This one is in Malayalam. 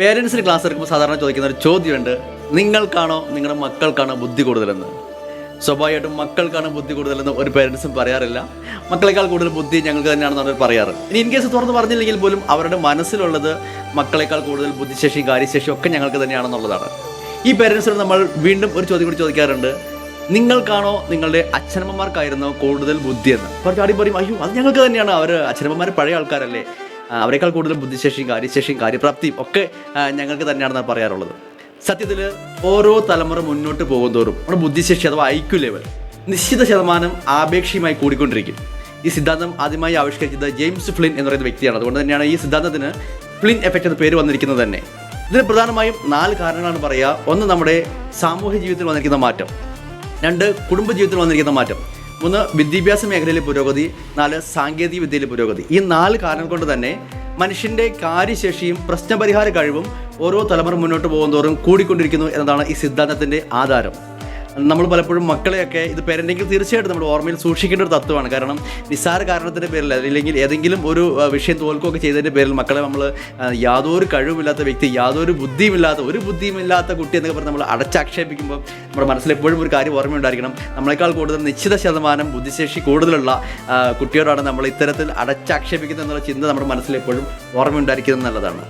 പേരൻസിന് ക്ലാസ് എടുക്കുമ്പോൾ സാധാരണ ചോദിക്കുന്ന ഒരു ചോദ്യമുണ്ട്. നിങ്ങൾക്കാണോ നിങ്ങളുടെ മക്കൾക്കാണോ ബുദ്ധി കൂടുതലെന്ന്? സ്വാഭാവികമായിട്ടും മക്കൾക്കാണ് ബുദ്ധി കൂടുതലെന്ന് ഒരു പേരൻസും പറയാറില്ല. മക്കളെക്കാൾ കൂടുതൽ ബുദ്ധി ഞങ്ങൾക്ക് തന്നെയാണെന്ന് അവർ പറയാറ്. ഇനി ഇൻ കേസ് തുറന്ന് പറഞ്ഞില്ലെങ്കിൽ പോലും അവരുടെ മനസ്സിലുള്ളത് മക്കളെക്കാൾ കൂടുതൽ ബുദ്ധിശേഷിയും കാര്യശേഷിയും ഒക്കെ ഞങ്ങൾക്ക് തന്നെയാണെന്നുള്ളതാണ്. ഈ പേരൻസിനോട് നമ്മൾ വീണ്ടും ഒരു ചോദ്യം കൂടി ചോദിക്കാറുണ്ട്. നിങ്ങൾക്കാണോ നിങ്ങളുടെ അച്ഛനമ്മമാർക്കായിരുന്നോ കൂടുതൽ ബുദ്ധിയെന്ന്? കുറച്ച് ചാടി പറയും അയ്യോ അത് ഞങ്ങൾക്ക് തന്നെയാണ്. അവർ അച്ഛനമ്മമാർ പഴയ ആൾക്കാരല്ലേ. അവരെക്കാൾ കൂടുതൽ ബുദ്ധിശേഷിയും കാര്യശേഷിയും കാര്യപ്രാപ്തിയും ഒക്കെ ഞങ്ങൾക്ക് തന്നെയാണ് പറയാറുള്ളത്. സത്യത്തിൽ ഓരോ തലമുറ മുന്നോട്ട് പോകുന്തോറും നമ്മുടെ ബുദ്ധിശേഷി അഥവാ ഐക്യു ലെവൽ നിശ്ചിത ശതമാനം ആപേക്ഷികമായി കൂടിക്കൊണ്ടിരിക്കും. ഈ സിദ്ധാന്തം ആദ്യമായി ആവിഷ്കരിച്ചത് ജെയിംസ് ഫ്ലിൻ എന്ന് പറയുന്ന വ്യക്തിയാണ്. അതുകൊണ്ട് തന്നെയാണ് ഈ സിദ്ധാന്തത്തിന് ഫ്ലിൻ എഫക്റ്റ് എന്ന പേര് വന്നിരിക്കുന്നത് തന്നെ. ഇതിന് പ്രധാനമായും നാല് കാരണങ്ങളാണ് പറയുക. ഒന്ന് നമ്മുടെ സാമൂഹ്യ ജീവിതത്തിൽ വന്നിരിക്കുന്ന മാറ്റം. രണ്ട് കുടുംബ ജീവിതത്തിൽ വന്നിരിക്കുന്ന മാറ്റം. മൂന്ന് വിദ്യാഭ്യാസ മേഖലയിലെ പുരോഗതി. നാല് സാങ്കേതിക വിദ്യയിലെ പുരോഗതി. ഈ നാല് കാരണം കൊണ്ട് തന്നെ മനുഷ്യന്റെ കാര്യശേഷിയും പ്രശ്നപരിഹാര കഴിവും ഓരോ തലമുറ മുന്നോട്ട് പോകുന്നതോറും കൂടിക്കൊണ്ടിരിക്കുന്നു എന്നതാണ് ഈ സിദ്ധാന്തത്തിന്റെ ആധാരം. നമ്മൾ പലപ്പോഴും മക്കളെയൊക്കെ ഇത് പേരന്റെങ്കിൽ തീർച്ചയായിട്ടും നമ്മുടെ ഓർമ്മയിൽ സൂക്ഷിക്കേണ്ട ഒരു തത്വമാണ്. കാരണം നിസ്സാര കാരണത്തിന്റെ പേരിൽ അല്ലെങ്കിൽ ഏതെങ്കിലും ഒരു വിഷയം തോൽക്കുകയൊക്കെ ചെയ്തതിന്റെ പേരിൽ മക്കളെ നമ്മൾ യാതൊരു കഴിവുമില്ലാത്ത വ്യക്തി യാതൊരു ബുദ്ധിയുമില്ലാത്ത ഒരു ബുദ്ധിയുമില്ലാത്ത കുട്ടി എന്നൊക്കെ പറഞ്ഞ് നമ്മൾ അടച്ചാക്ഷേപിക്കുമ്പോൾ നമ്മുടെ മനസ്സിൽ എപ്പോഴും ഒരു കാര്യം ഓർമ്മയുണ്ടായിരിക്കണം. നമ്മളെക്കാൾ കൂടുതൽ നിശ്ചിത ശതമാനം ബുദ്ധിശേഷി കൂടുതലുള്ള കുട്ടിയോടാണ് നമ്മൾ ഇത്തരത്തിൽ അടച്ചാക്ഷേപിക്കുന്നത് എന്നുള്ള ചിന്ത നമ്മുടെ മനസ്സിൽ എപ്പോഴും ഓർമ്മയുണ്ടായിരിക്കുന്നത് നല്ലതാണ്